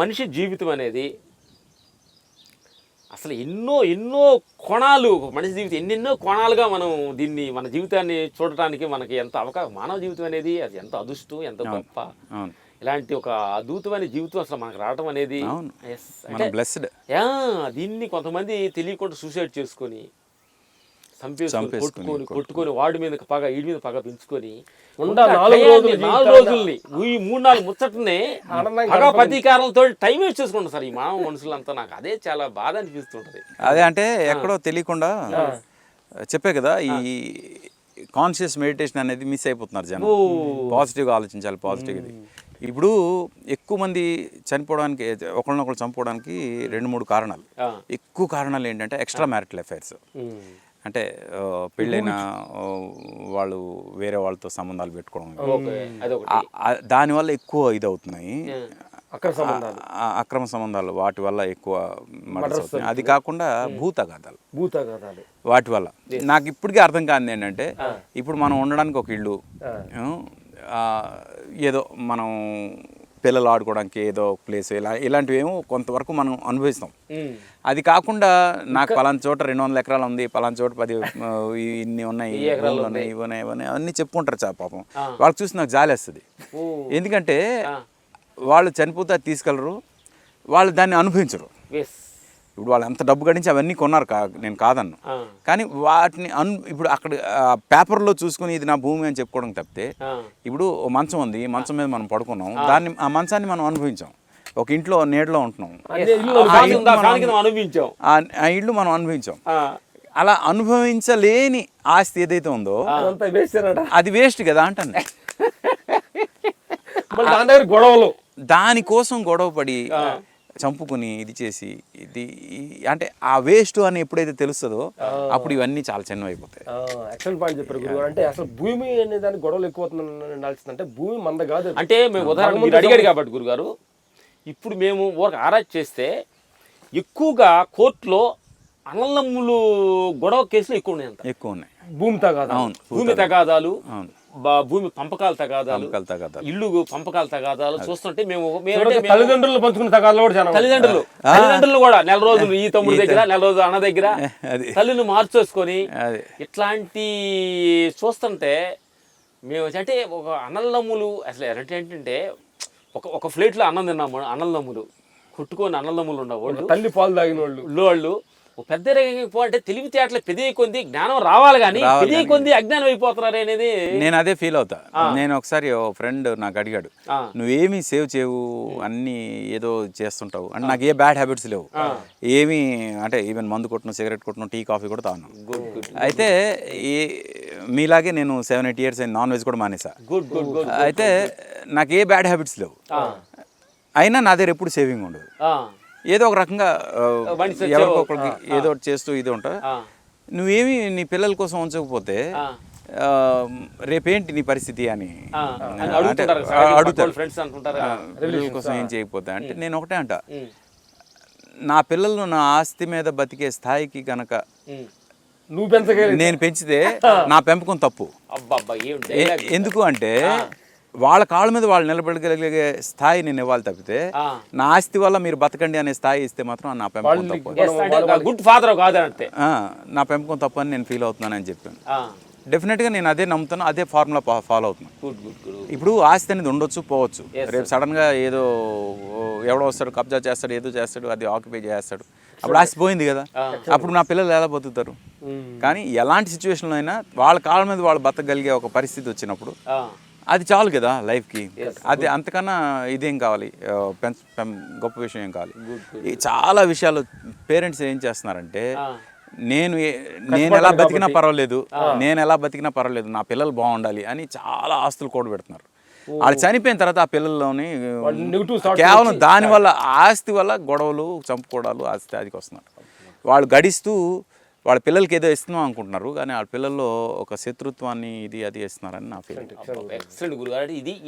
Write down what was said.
మనిషి జీవితం అనేది అసలు ఎన్నో ఎన్నో కోణాలు మనిషి జీవితం ఎన్నెన్నో కోణాలుగా మనం దీన్ని మన జీవితాన్ని చూడటానికి మనకి ఎంత అవకాశం మానవ జీవితం అనేది అది ఎంత అదృష్టం ఎంత గొప్ప. ఇలాంటి ఒక అద్భుతమైన జీవితం అసలు మనకు రావటం అనేది దీన్ని కొంతమంది తెలియకుండా సూసైడ్ చేసుకొని చంపేసుకొని కొట్టుకొని కొట్టుకొని. వాడి మీద పగ వీడి మీద పగ పెంచుకొని ఉండ నాలుగు రోజులు నాలుగు రోజుల్ని ఈ మూడు నాలుగు ముచ్చటనే పగ గడపండి. ప్రతీకారాలతో టైం వేస్ట్ చేసుకుంటారు సార్ ఈ మానవ మనుషులంతా. నాకు అదే చాలా బాధ అనిపిస్తుంటది. అదే అంటే ఎక్కడో తెలియకుండా చెప్పే కదా ఈ కాన్షియస్ మెడిటేషన్ అనేది మిస్ అయిపోతున్నారు జనం. ఓ. పాజిటివ్గా ఆలోచించాలి పాజిటివ్ ఇది. ఇప్పుడు ఎక్కువ మంది చనిపోవడానికి ఒకరినొకరు చంపుకోవడానికి రెండు మూడు కారణాలు. ఎక్కువ కారణాలు ఏంటంటే ఎక్స్ట్రా మ్యారిటల్ అఫైర్స్ అంటే పెళ్ళైన వాళ్ళు వేరే వాళ్ళతో సంబంధాలు పెట్టుకోవడం. దానివల్ల ఎక్కువ ఇది అవుతున్నాయి అక్రమ సంబంధాలు. వాటి వల్ల ఎక్కువ అది కాకుండా భూతగాథాలు. భూతగాథాలు. వాటి వల్ల. నాకు ఇప్పటికీ అర్థం కాదు ఏంటంటే ఇప్పుడు మనం ఉండడానికి ఒక ఇల్లు ఏదో మనం పిల్లలు ఆడుకోవడానికి ఏదో ప్లేస్ ఇలా ఇలాంటివి ఏమో కొంతవరకు మనం అనుభవిస్తాం. అది కాకుండా నాకు పలానా చోట రెండు వందల ఎకరాలు ఉంది పలానా చోట పది ఇన్ని ఉన్నాయి భూములు ఉన్నాయి. ఇవి ఉన్నాయి ఇవి ఉన్నాయి అన్నీ చెప్పుకుంటారు చా పాపం. వాళ్ళకి చూసి నాకు జాలి వస్తుంది. ఎందుకంటే వాళ్ళు చనిపోతే తీసుకెళ్ళరు వాళ్ళు దాన్ని అనుభవించరు. ఇప్పుడు వాళ్ళు ఎంత డబ్బు గడించి అవన్నీ కొన్నారు కా నేను కాదన్ను. కానీ వాటిని అను ఇప్పుడు అక్కడ పేపర్లో చూసుకుని ఇది నా భూమి అని చెప్పుకోవడం తప్పితే. ఇప్పుడు ఓ మంచం ఉంది మంచం మీద మనం పడుకున్నాం. దాన్ని ఆ మంచాన్ని మనం అనుభవించాం. ఒక ఇంట్లో నీడలో ఉంటున్నాం. అదే ఇల్లు ఆ ఇల్లు మనం అనుభవించాం. అలా అనుభవించలేని ఆస్తి ఏదైతే ఉందో అది వేస్ట్ కదా అంటాను. మళ్ళీ దాని దగ్గర గొడవలు. దానికోసం గొడవపడి చంపుకుని ఇది చేసి ఇది అంటే ఆ వేస్ట్ అని ఎప్పుడైతే తెలుస్తుందో అప్పుడు ఇవన్నీ చాలా చిన్నవి అయిపోతాయి ఎక్సలెంట్ పాయింట్ చెప్పారు గురువు అంటే అసలు భూమి అనే దానికి గొడవలు ఎక్కువ అవుతుందని అంటే భూమి మంద కాదు. అంటే మేము ఉదాహరణ మీరు అడిగాడు కాబట్టి గురుగారు ఇప్పుడు మేము ఊరకు ఆరాజ్ చేస్తే ఎక్కువగా కోర్టులో అన్నదమ్ములు గొడవ కేసులు ఎక్కువ ఉన్నాయి ఎక్కువ ఉన్నాయి. భూమి తగాదా అవును భూమి తగాదాలు. అవును. భూమి పంపకాల తగాదాలు ఇల్లు పంపకాల తగాదాలు చూస్తుంటే మేము తల్లిదండ్రులు పంచుకున్న తగాదాలు కూడా. తల్లిదండ్రులు. తల్లిదండ్రులు కూడా నెల రోజులు ఈ తమ్ముడి దగ్గర నెల రోజులు అన్న దగ్గర తల్లిని మార్చేసుకొని ఇట్లాంటి చూస్తుంటే మేము అంటే ఒక అన్నదమ్ములు అసలు ఎలాంటి ఏంటంటే ఒక ఒక ప్లేట్లో అన్నం తిన్నాము అన్నదమ్ములు కొట్టుకొని అన్నదమ్ములు ఉండవాళ్ళు. తల్లి పాలు తాగిన వాళ్ళు వాళ్ళు పెద్ద అంటే తెలివితేటలు పెరిగే కొద్ది జ్ఞానం రావాలి కానీ పెరిగే కొద్ది అజ్ఞానం అయిపోతున్నారు అనేది నేను అదే ఫీల్ అవుతా. నేను ఒకసారి ఓ ఫ్రెండ్ నాకు అడిగాడు. నువ్వేమీ సేవ్ చేయవు అన్ని ఏదో చేస్తుంటావు అంటే నాకు ఏ బ్యాడ్ హ్యాబిట్స్ లేవు. ఏమీ అంటే ఈవెన్ మందు కొట్టను సిగరెట్ కొట్టను టీ కాఫీ కూడా తాను అయితే ఈ మీలాగే నేను seven eight years non veg కూడా మానేసా. గుడ్ గుడ్ గుడ్ అయితే నాకు ఏ బ్యాడ్ హ్యాబిట్స్ లేవు. అయినా నా దగ్గర ఎప్పుడు సేవింగ్ ఉండదు. ఏదో ఒక రకంగా ఆ, బండి సెట్ ఎవరికో చేయవు. ఒకరికి ఏదో ఒకటి చేస్తూ ఇది ఉంటా. నువ్వేమి నీ పిల్లల కోసం ఉంచకపోతే రేపేంటి నీ పరిస్థితి అని అడుగుతారు. పిల్లల కోసం ఏం చేయకపోతే అంటే నేను ఒకటే అంట. నా పిల్లలు నా ఆస్తి మీద బతికే స్థాయికి గనక నువ్వు పెంచగలి నేను పెంచితే నా పెంపకం తప్పు. ఎందుకు అంటే వాళ్ళ కాళ్ళ మీద వాళ్ళు నిలబడగలిగే స్థాయి నేను ఇవ్వాలి తప్పితే. నా ఆస్తి వల్ల మీరు బతకండి అనే స్థాయి ఇస్తే మాత్రం నా పెంపకం తప్పు. గుడ్ ఫాదర్ కాదంటే నా పెంపకం తప్పు అని నేను ఫీల్ అవుతున్నానని చెప్పాను. డెఫినెట్గా నేను అదే నమ్ముతాను అదే ఫార్ములా ఫాలో అవుతున్నాను ఇప్పుడు ఆస్తి అనేది ఉండొచ్చు పోవచ్చు. రేపు సడన్గా ఏదో ఎవడో వస్తాడు కబ్జా చేస్తాడు ఏదో చేస్తాడు అది ఆక్యుపై చేస్తాడు. అప్పుడు ఆస్తి పోయింది కదా. అప్పుడు నా పిల్లలు ఎలా బతుకుతారు? కానీ ఎలాంటి సిచ్యువేషన్లో అయినా వాళ్ళ కాళ్ళ మీద వాళ్ళు బతకగలిగే ఒక పరిస్థితి వచ్చినప్పుడు అది చాలు కదా లైఫ్కి. అది అంతకన్నా ఇదేం కావాలి? గొప్ప విషయం ఏం కావాలి? ఈ చాలా విషయాలు పేరెంట్స్ ఏం చేస్తున్నారంటే నేను నేను ఎలా బతికినా పర్వాలేదు నేను ఎలా బతికినా పర్వాలేదు నా పిల్లలు బాగుండాలి అని చాలా ఆస్తులు కూడా పెడుతున్నారు. వాళ్ళు చనిపోయిన తర్వాత ఆ పిల్లల్లోని కేవలం దాని వల్ల ఆస్తి వల్ల గొడవలు చంపుకోవడాలు ఆస్తి అదికి వస్తున్నారు. వాళ్ళు గడిస్తూ వాళ్ళ పిల్లలకి ఏదో ఇస్తున్నాం అనుకుంటున్నారు కానీ వాళ్ళ పిల్లల్లో ఒక శత్రుత్వాన్ని ఇది అది ఇస్తున్నారని నా ఫీలింగ్ ఎక్సలెంట్ గురుగారు. ఇది